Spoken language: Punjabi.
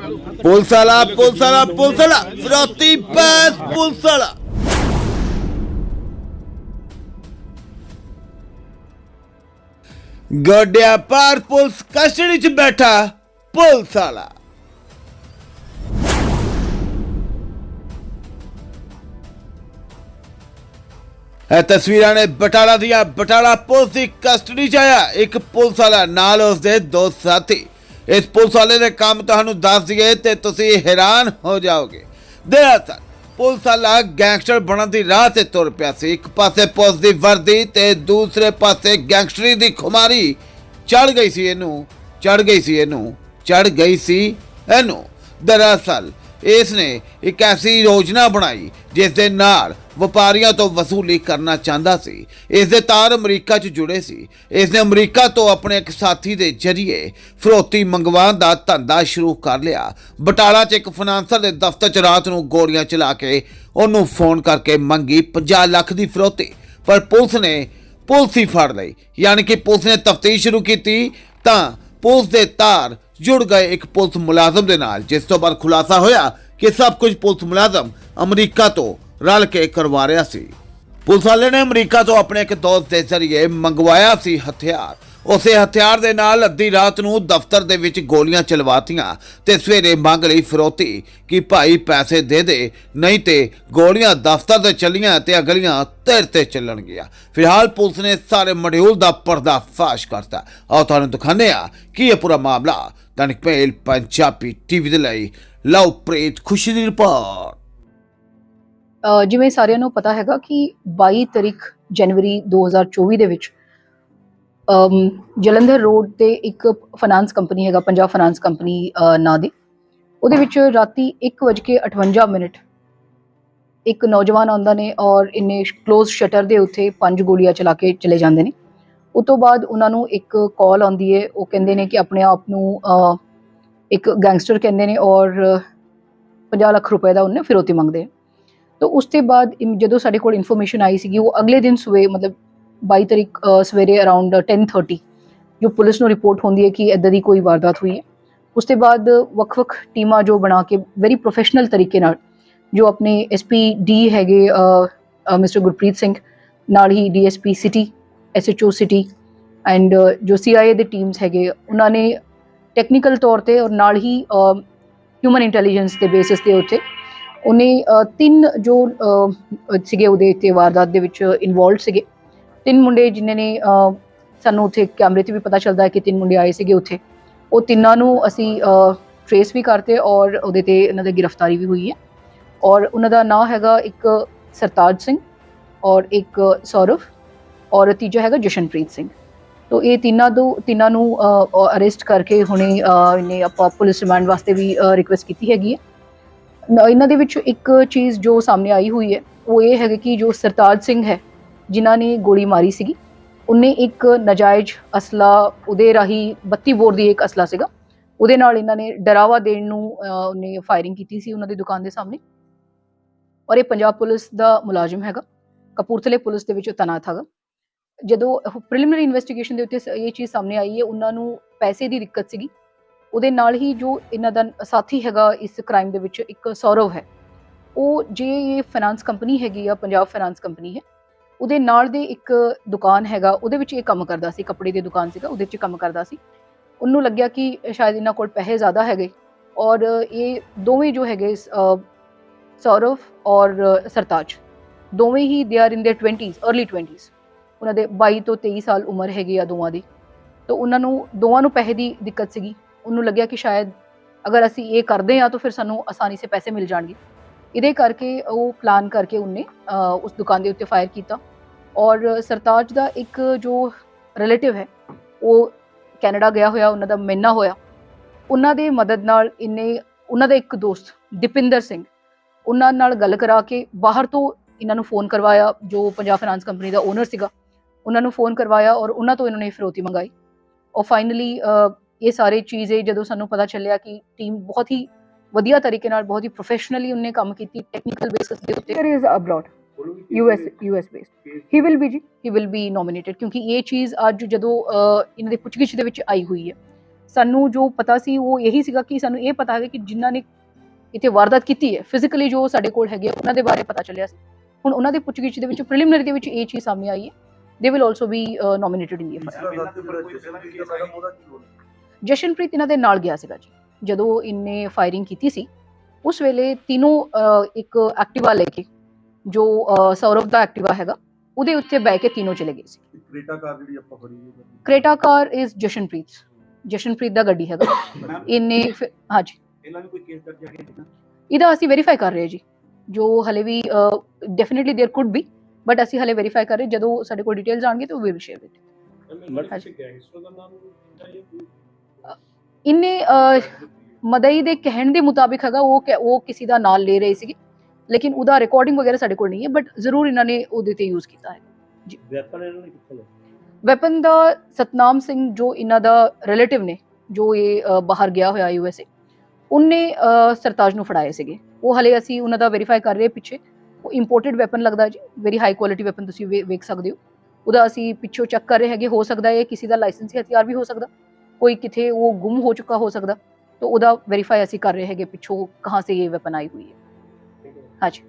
ਪੁਲਿਸ ਵਾਲਾ ਪੁਲਿਸ ਵਾਲਾ ਪੁਲਿਸ ਵਾਲਾ ਫਰੋਤੀ ਬਸ ਪੁਲਿਸ ਵਾਲਾ ਗੱਡਿਆ ਪਾਰ ਪੁਲਿਸ ਕਸਟਡੀ 'ਚ ਬੈਠਾ ਪੁਲਿਸ ਵਾਲਾ ਇਹ ਤਸਵੀਰਾਂ ਨੇ ਬਟਾਲਾ ਦੀਆਂ ਬਟਾਲਾ ਪੁਲਿਸ ਦੀ ਕਸਟਡੀ 'ਚ ਆਇਆ। ਇੱਕ ਪੁਲਿਸ ਵਾਲਾ ਨਾਲ ਉਸ ਦੇ ਦੋ ਸਾਥੀ। ਇਸ ਪੁਲਿਸ ਵਾਲੇ ਦੇ ਕੰਮ ਤੁਹਾਨੂੰ ਦੱਸ ਦਈਏ ਤੇ ਤੁਸੀਂ ਹੈਰਾਨ ਹੋ ਜਾਓਗੇ। ਦਰਅਸਲ, ਪੁਲਿਸ ਵਾਲਾ ਗੈਂਗਸਟਰ ਬਣਨ ਦੀ ਰਾਹ ਤੇ ਤੁਰ ਪਿਆ ਸੀ। ਇੱਕ ਪਾਸੇ ਪੁਲਿਸ ਦੀ ਵਰਦੀ ਤੇ ਦੂਸਰੇ ਪਾਸੇ ਗੈਂਗਸਟਰੀ ਦੀ ਖੁਮਾਰੀ ਚੜ ਗਈ ਸੀ ਇਹਨੂੰ, ਚੜ ਗਈ ਸੀ ਇਹਨੂੰ, ਚੜ ਗਈ ਸੀ ਇਹਨੂੰ। ਦਰਅਸਲ, ਇਸ ਨੇ ਇੱਕ ਐਸੀ ਯੋਜਨਾ ਬਣਾਈ, ਜਿਸ ਦੇ ਨਾਲ ਵਪਾਰੀਆਂ ਤੋਂ ਵਸੂਲੀ ਕਰਨਾ ਚਾਹੁੰਦਾ ਸੀ। ਇਸ ਦੇ ਤਾਰ ਅਮਰੀਕਾ 'ਚ ਜੁੜੇ ਸੀ। ਇਸ ਨੇ ਅਮਰੀਕਾ ਤੋਂ ਆਪਣੇ ਇੱਕ ਸਾਥੀ ਦੇ ਜ਼ਰੀਏ ਫਰੋਤੀ ਮੰਗਵਾਉਣ ਦਾ ਧੰਦਾ ਸ਼ੁਰੂ ਕਰ ਲਿਆ। ਬਟਾਲਾ 'ਚ ਇੱਕ ਫਾਈਨਾਂਸਰ ਦੇ ਦਫ਼ਤਰ 'ਚ ਰਾਤ ਨੂੰ ਗੋਲੀਆਂ ਚਲਾ ਕੇ ਉਹਨੂੰ ਫੋਨ ਕਰਕੇ ਮੰਗੀ 50 ਲੱਖ ਦੀ ਫਰੋਤੀ। ਪਰ ਪੁਲਿਸ ਨੇ, ਪੁਲਿਸ ਹੀ ਫੜ ਲਈ। ਯਾਨੀ ਕਿ ਪੁਲਿਸ ਨੇ ਤਫਤੀਸ਼ ਸ਼ੁਰੂ ਕੀਤੀ ਤਾਂ ਪੁਲਿਸ ਦੇ ਤਾਰ ਜੁੜ ਗਏ ਇੱਕ ਪੁਲਿਸ ਮੁਲਾਜ਼ਮ ਦੇ ਨਾਲ, ਜਿਸ ਤੋਂ ਬਾਅਦ ਖੁਲਾਸਾ ਹੋਇਆ ਕਿ ਸਭ ਕੁਝ ਪੁਲਿਸ ਮੁਲਾਜ਼ਮ ਅਮਰੀਕਾ ਤੋਂ ਰਲ ਕੇ ਕਰਵਾ ਰਿਹਾ ਸੀ। ਪੁਲਿਸ ਵਾਲੇ ਨੇ ਅਮਰੀਕਾ ਤੋਂ ਆਪਣੇ ਇੱਕ ਦੋਸਤ ਦੇ ਜ਼ਰੀਏ ਮੰਗਵਾਇਆ ਸੀ ਹਥਿਆਰ। ਉਸੇ ਹਥਿਆਰ ਦੇ ਨਾਲ ਅੱਧੀ ਰਾਤ ਨੂੰ ਦਫ਼ਤਰ ਦੇ ਵਿੱਚ ਗੋਲੀਆਂ ਚਲਵਾਤੀਆਂ ਤੇ ਸਵੇਰੇ ਮੰਗ ਲਈ ਫਰੋਤੀ ਕਿ ਭਾਈ ਪੈਸੇ ਦੇ ਦੇ, ਨਹੀਂ ਤੇ ਗੋਲੀਆਂ ਦਫ਼ਤਰ ਤੇ ਚੱਲੀਆਂ ਤੇ ਅਗਲੀਆਂ ਤੇਰ ਤੇ ਚੱਲਣਗੀਆਂ ਫਿਲਹਾਲ ਪੁਲਿਸ ਨੇ ਸਾਰੇ ਮਡਿਊਲ ਦਾ ਪਰਦਾ ਫਾਸ਼ ਕਰਤਾ। ਆਓ ਤੁਹਾਨੂੰ ਦਿਖਾਉਂਦੇ ਆ ਕੀ ਇਹ ਪੂਰਾ ਮਾਮਲਾ। ਦੈਨਿਕ ਮੇਲ, ਪੰਜਾਬੀ ਟੀਵੀ ਦੇ ਲਈ ਲਵਪ੍ਰੀਤ ਖੁਸ਼ੀ ਦੀ ਰਿਪੋਰਟ। ਜਿਵੇਂ ਸਾਰਿਆਂ ਨੂੰ ਪਤਾ ਹੈਗਾ ਕਿ 22 ਤਰੀਕ ਜਨਵਰੀ 2024 ਦੇ ਵਿੱਚ ਜਲੰਧਰ ਰੋਡ ਤੇ ਇੱਕ ਫਾਈਨਾਂਸ ਕੰਪਨੀ ਹੈਗਾ, ਪੰਜਾਬ ਫਾਈਨਾਂਸ ਕੰਪਨੀ ਨਾਂ ਦੀ। ਉਹਦੇ ਵਿੱਚ ਰਾਤੀ 1:58 ਮਿੰਟ ਇੱਕ ਨੌਜਵਾਨ ਆਉਂਦਾ ਨੇ ਔਰ ਇਹਨੇ ক্লোਜ਼ ਸ਼ਟਰ ਦੇ ਉੱਤੇ ਪੰਜ ਗੋਲੀਆਂ ਚਲਾ ਕੇ ਚਲੇ ਜਾਂਦੇ ਨੇ। ਉਸ ਤੋਂ ਬਾਅਦ ਉਹਨਾਂ ਨੂੰ ਇੱਕ ਕਾਲ ਆਉਂਦੀ ਹੈ ਉਹ ਕਹਿੰਦੇ ਨੇ ਕਿ ਆਪਣੇ ਆਪ ਨੂੰ ਇੱਕ ਗੈਂਗਸਟਰ ਕਹਿੰਦੇ ਨੇ ਔਰ 50 ਲੱਖ ਰੁਪਏ ਦਾ ਉਹਨੇ ਫਿਰੋਤੀ ਮੰਗਦੇ ਆ। ਤਾਂ ਉਸ ਤੋਂ ਬਾਅਦ ਇਮ- ਜਦੋਂ ਸਾਡੇ ਕੋਲ ਇਨਫੋਰਮੇਸ਼ਨ ਆਈ ਸੀਗੀ, ਉਹ ਅਗਲੇ ਦਿਨ ਸਵੇ ਮਤਲਬ 22 ਤਰੀਕ ਸਵੇਰੇ ਅਰਾਊਂਡ 10:30 ਜੋ ਪੁਲਿਸ ਨੂੰ ਰਿਪੋਰਟ ਹੁੰਦੀ ਹੈ ਕਿ ਇਦਾਂ ਦੀ ਕੋਈ ਵਾਰਦਾਤ ਹੋਈ ਹੈ। ਉਸ ਤੋਂ ਬਾਅਦ ਵੱਖ-ਵੱਖ ਟੀਮਾਂ ਜੋ ਬਣਾ ਕੇ ਵੈਰੀ ਪ੍ਰੋਫੈਸ਼ਨਲ ਤਰੀਕੇ ਨਾਲ ਜੋ ਆਪਣੇ ਐਸਪੀ ਡੀ ਹੈਗੇ ਮਿਸਟਰ ਗੁਰਪ੍ਰੀਤ ਸਿੰਘ, ਨਾਲ ਹੀ DSP city SHO city and ਜੋ ਸੀਆਈਏ ਦੇ ਟੀਮਸ ਹੈਗੇ, ਉਹਨਾਂ ਨੇ ਟੈਕਨੀਕਲ ਤੌਰ ਤੇ ਔਰ ਨਾਲ ਹੀ ਹਿਊਮਨ ਇੰਟੈਲੀਜੈਂਸ ਦੇ ਬੇਸਿਸ 'ਤੇ ਉੱਤੇ ਉਹਨੇ ਤਿੰਨ ਜੋ ਸੀਗੇ ਉਹਦੇ ਤੇ ਵਾਰਦਾਤ ਦੇ ਵਿੱਚ ਇਨਵੋਲਡ ਸੀਗੇ। ਤਿੰਨ ਮੁੰਡੇ ਜਿਨ੍ਹਾਂ ਨੇ ਸਾਨੂੰ ਉੱਥੇ ਕੈਮਰੇ ਤੇ ਵੀ ਪਤਾ ਚੱਲਦਾ ਹੈ ਕਿ ਤਿੰਨ ਮੁੰਡੇ ਆਏ ਸੀਗੇ ਉੱਥੇ। ਉਹ ਤਿੰਨਾਂ ਨੂੰ ਅਸੀਂ ਟ੍ਰੇਸ ਵੀ ਕਰਤੇ ਔਰ ਉਹਦੇ ਤੇ ਇਹਨਾਂ ਦੀ ਗ੍ਰਿਫਤਾਰੀ ਵੀ ਹੋਈ ਹੈ। ਔਰ ਉਹਨਾਂ ਦਾ ਨਾਮ ਹੈਗਾ ਇੱਕ ਸਰਤਾਜ ਸਿੰਘ ਔਰ ਇੱਕ ਸੌਰਵ ਔਰ ਤੀਜਾ ਹੈਗਾ ਜਸ਼ਨਪ੍ਰੀਤ ਸਿੰਘ। ਤੋ ਇਹ ਤਿੰਨਾਂ ਦੋ, ਤਿੰਨਾਂ ਨੂੰ ਅਰੈਸਟ ਕਰਕੇ ਹੁਣੇ ਇਹਨੇ ਆਪਾਂ ਪੁਲਿਸ ਰਿਮਾਂਡ ਵਾਸਤੇ ਵੀ ਰਿਕੁਐਸਟ ਕੀਤੀ ਹੈਗੀ ਹੈ। ਇਹਨਾਂ ਦੇ ਵਿੱਚ ਇੱਕ ਚੀਜ਼ ਜੋ ਸਾਹਮਣੇ ਆਈ ਹੋਈ ਹੈ, ਉਹ ਇਹ ਹੈ ਕਿ ਜੋ ਸਰਤਾਜ ਸਿੰਘ ਹੈ, ਜਿਨ੍ਹਾਂ ਨੇ ਗੋਲੀ ਮਾਰੀ ਸੀਗੀ, ਉਹਨੇ ਇੱਕ ਨਜਾਇਜ਼ ਅਸਲਾ ਉਹਦੇ ਰਾਹੀਂ 32 ਬੋਰ ਦੀ ਇੱਕ ਅਸਲਾ ਸੀਗਾ। ਉਹਦੇ ਨਾਲ ਇਹਨਾਂ ਨੇ ਡਰਾਵਾ ਦੇਣ ਨੂੰ ਉਹਨੇ ਫਾਇਰਿੰਗ ਕੀਤੀ ਸੀ ਉਹਨਾਂ ਦੀ ਦੁਕਾਨ ਦੇ ਸਾਹਮਣੇ। ਔਰ ਇਹ ਪੰਜਾਬ ਪੁਲਿਸ ਦਾ ਮੁਲਾਜ਼ਮ ਹੈਗਾ, ਕਪੂਰਥਲੇ ਪੁਲਿਸ ਦੇ ਵਿੱਚ ਤੈਨਾਤ ਹੈਗਾ। ਜਦੋਂ ਪ੍ਰੀਲਿਮਿਨਰੀ ਇਨਵੈਸਟੀਗੇਸ਼ਨ ਦੇ ਉੱਤੇ ਸ- ਇਹ ਚੀਜ਼ ਸਾਹਮਣੇ ਆਈ ਹੈ, ਉਹਨਾਂ ਨੂੰ ਪੈਸੇ ਦੀ ਦਿੱਕਤ ਸੀਗੀ। ਉਹਦੇ ਨਾਲ ਹੀ ਜੋ ਇਹਨਾਂ ਦਾ ਸਾਥੀ ਹੈਗਾ ਇਸ ਕ੍ਰਾਈਮ ਦੇ ਵਿੱਚ ਇੱਕ ਸੌਰਵ ਹੈ। ਉਹ ਜੇ ਇਹ ਫਾਈਨਾਂਸ ਕੰਪਨੀ ਹੈਗੀ ਆ, ਪੰਜਾਬ ਫਾਈਨਾਂਸ ਕੰਪਨੀ ਹੈ, ਉਹਦੇ ਨਾਲ ਦੀ ਇੱਕ ਦੁਕਾਨ ਹੈਗਾ, ਉਹਦੇ ਵਿੱਚ ਇਹ ਕੰਮ ਕਰਦਾ ਸੀ, ਕੱਪੜੇ ਦੀ ਦੁਕਾਨ ਸੀਗਾ, ਉਹਦੇ ਵਿੱਚ ਕੰਮ ਕਰਦਾ ਸੀ। ਉਹਨੂੰ ਲੱਗਿਆ ਕਿ ਸ਼ਾਇਦ ਇਹਨਾਂ ਕੋਲ ਪੈਸੇ ਜ਼ਿਆਦਾ ਹੈਗੇ ਔਰ ਇਹ ਦੋਵੇਂ ਜੋ ਹੈਗੇ ਸੌਰਵ ਔਰ ਸਰਤਾਜ, ਦੋਵੇਂ ਹੀ ਦੇ ਆਰ ਇਨ ਦੇ 20s अर्ਲੀ 20s ਉਹਨਾਂ ਦੇ 22 ਤੋਂ 23 ਸਾਲ ਉਮਰ ਹੈਗੀ ਆ ਦੋਵਾਂ ਦੀ। ਤਾਂ ਉਹਨਾਂ ਨੂੰ, ਦੋਵਾਂ ਨੂੰ ਪੈਸੇ ਦੀ ਦਿੱਕਤ ਸੀਗੀ। ਉਹਨੂੰ ਲੱਗਿਆ ਕਿ ਸ਼ਾਇਦ ਅਗਰ ਅਸੀਂ ਇਹ ਕਰਦੇ ਹਾਂ ਤਾਂ ਫਿਰ ਸਾਨੂੰ ਆਸਾਨੀ ਸੇ ਪੈਸੇ ਮਿਲ ਜਾਣਗੇ। ਇਹਦੇ ਕਰਕੇ ਉਹ ਪਲਾਨ ਕਰਕੇ ਉਹਨੇ ਉਸ ਦੁਕਾਨ ਦੇ ਉੱਤੇ ਫਾਇਰ ਕੀਤਾ। ਔਰ ਸਰਤਾਜ ਦਾ ਇੱਕ ਜੋ ਰਿਲੇਟਿਵ ਹੈ, ਉਹ ਕੈਨੇਡਾ ਗਿਆ ਹੋਇਆ, ਉਹਨਾਂ ਦਾ ਮਿਲਣਾ ਹੋਇਆ। ਉਹਨਾਂ ਦੇ ਮਦਦ ਨਾਲ ਇਹਨੇ, ਉਹਨਾਂ ਦਾ ਇੱਕ ਦੋਸਤ ਦੀਪਿੰਦਰ ਸਿੰਘ, ਉਹਨਾਂ ਨਾਲ ਗੱਲ ਕਰਾ ਕੇ ਬਾਹਰ ਤੋਂ ਇਹਨਾਂ ਨੂੰ ਫੋਨ ਕਰਵਾਇਆ, ਜੋ ਪੰਜਾਬ ਫਾਈਨਾਂਸ ਕੰਪਨੀ ਦਾ ਓਨਰ ਸੀਗਾ। ਉਹਨਾਂ ਨੂੰ ਫੋਨ ਕਰਵਾਇਆ ਔਰ ਉਹਨਾਂ ਤੋਂ ਇਹਨਾਂ ਨੇ ਫਿਰੋਤੀ ਮੰਗਾਈ। ਔਰ ਫਾਈਨਲੀ ਇਹ ਸਾਰੇ ਚੀਜ਼ੇ ਜਦੋਂ ਸਾਨੂੰ ਪਤਾ ਚੱਲਿਆ ਕਿ ਟੀਮ ਬਹੁਤ ਹੀ ਵਧੀਆ ਤਰੀਕੇ ਨਾਲ ਬਹੁਤ ਹੀ ਪ੍ਰੋਫੈਸ਼ਨਲੀ ਉਹਨੇ ਕੰਮ ਕੀਤੀ ਟੈਕਨੀਕਲ ਬੇਸਿਸ ਦੇ ਉੱਤੇ। Career is abroad US US based he will be ਜੀ। ਹੀ ਵਿਲ ਬੀ ਨੋਮੀਨੇਟਡ ਕਿਉਂਕਿ ਇਹ ਚੀਜ਼ ਅੱਜ ਜਦੋਂ ਇਹਨਾਂ ਦੇ ਪੁੱਛਗਿੱਛ ਦੇ ਵਿੱਚ ਆਈ ਹੋਈ ਹੈ। ਸਾਨੂੰ ਜੋ ਪਤਾ ਸੀ ਉਹ ਇਹੀ ਸੀਗਾ ਕਿ ਸਾਨੂੰ ਇਹ ਪਤਾ ਹੈ ਕਿ ਜਿਨ੍ਹਾਂ ਨੇ ਇੱਥੇ ਵਾਰਦਾਤ ਕੀਤੀ ਹੈ ਫਿਜ਼ੀਕਲੀ ਜੋ ਸਾਡੇ ਕੋਲ ਹੈਗੇ ਉਹਨਾਂ ਦੇ ਬਾਰੇ ਪਤਾ ਚੱਲਿਆ ਸੀ। ਹੁਣ ਉਹਨਾਂ ਦੇ ਪੁੱਛਗਿੱਛ ਦੇ ਵਿੱਚ ਪ੍ਰੀਲਿਮਿਨਰੀ ਦੇ ਵਿੱਚ ਇਹ ਚੀਜ਼ ਸਾਹਮਣੇ ਆਈ ਹੈ। They will also be nominated in the FIR Jashanpreet ਹੈ ਮੈਡਮ ਉਹਦਾ ਕੀ ਰੋਲ ਹੈ ਜਸ਼ਨਪ੍ਰੀਤ ਇਹਨਾਂ ਦੇ ਨਾਲ ਗਿਆ ਸੀਗਾ ਜੀ ਜਦੋਂ ਇਹਨੇ ਫਾਇਰਿੰਗ ਕੀਤੀ ਸੀ ਉਸ ਵੇਲੇ ਤਿੰਨੋਂ ਅਹ, ਇੱਕ ਐਕਟਿਵਾ ਲੈ ਕੇ ਜੋ ਅਹ, ਸੌਰਵ ਦਾ ਐਕਟਿਵਾ ਹੈਗਾ ਉਹਦੇ ਉੱਤੇ ਬੈ ਕੇ ਤਿੰਨੋਂ ਚਲੇ ਗਏ ਸੀ ਇੱਕ ਕ੍ਰੇਟਾ ਕਾਰ ਜਿਹੜੀ ਆਪਾਂ ਫੜੀ ਹੈ Creta car is Jashanpreet Jashanpreet ਦਾ ਗੱਡੀ ਹੈਗਾ ਇਹਨੇ ਫਿਰ- ਹਾਂਜੀ ਇਹਨਾਂ ਨੇ ਕੋਈ ਕੇਸ ਦਰਜ ਕੀਤਾ ਇਹਦਾ ਅਸੀਂ ਵੈਰੀਫਾਈ ਕਰ ਰਹੇ ਹਾਂ ਜੀ ਜੋ ਹਲੇ ਵੀ definitely there could be but ਅਸੀਂ ਹਲੇ ਵੈਰੀਫਾਈ ਕਰ ਰਹੇ ਜਦੋਂ ਸਾਡੇ ਕੋਲ ਡਿਟੇਲਸ ਆਣਗੇ ਤਾਂ ਵੀ ਵਿਲ ਸ਼ੇਅਰ ਵਿਦ ਕਿਸੇ ਨਾਮ ਅਹ, ਮਦਈ ਦੇ ਕਹਿਣ ਦੇ ਮੁਤਾਬਿਕ ਹੈਗਾ ਉਹ ਉਹ ਕਿਸੇ ਦਾ ਨਾਲ ਲੈ ਰਹੇ ਸੀਗੇ ਲੇਕਿਨ ਉਹਦਾ ਰਿਕਾਰਡਿੰਗ ਵਗੈਰਾ ਸਾਡੇ ਕੋਲ ਨਹੀਂ ਹੈ ਬਟ ਜ਼ਰੂਰ ਇਹਨਾਂ ਨੇ ਉਹਦੇ ਤੇ ਯੂਜ਼ ਕੀਤਾ ਹੈ। ਵੈਪਨ ਇਹਨਾਂ ਨੇ ਕਿੱਥੋਂ ਲਿਆ? ਵੈਪਨ ਦਾ ਸਤਨਾਮ ਸਿੰਘ ਜੋ ਇਹਨਾਂ ਦਾ ਰਿਲੇਟਿਵ ਨੇ ਜੋ ਇਹ ਬਾਹਰ ਗਿਆ ਹੋਇਆ ਯੂ ਐਸ ਏ ਉਹਨੇ ਸਰਤਾਜ ਨੂੰ ਫੜਾਏ ਸੀਗੇ। ਉਹ ਹਲੇ ਅਸੀਂ ਉਹਨਾਂ ਦਾ ਵੈਰੀਫਾਈ ਕਰ ਰਹੇ ਪਿੱਛੇ। ਉਹ ਇੰਪੋਰਟਡ ਵੈਪਨ ਲੱਗਦਾ ਜੀ। ਵੈਰੀ ਹਾਈ ਕੁਆਲਿਟੀ ਵੈਪਨ ਤੁਸੀਂ ਵੇਖ ਸਕਦੇ ਹੋ। ਉਹਦਾ ਅਸੀਂ ਪਿੱਛੋਂ ਚੈੱਕ ਕਰ ਰਹੇ ਹੈਗੇ ਹੋ ਸਕਦਾ ਹੈ ਕਿਸੇ ਦਾ ਲਾਇਸੈਂਸੀ ਹਥਿਆਰ ਵੀ ਹੋ ਸਕਦਾ। ਕੋਈ ਕਿਥੇ ਉਹ ਗੁੰਮ ਹੋ ਚੁੱਕਾ ਹੋ ਸਕਦਾ तो ਉਹਦਾ ਵੈਰੀਫਾਈ ਅਸੀਂ ਕਰ ਰਹੇ ਹੈਗੇ ਪਿੱਛੋਂ ਕਹਾਂ ਸੇ ਇਹ ਵੈਪਨ ਆਈ हुई है हाँ जी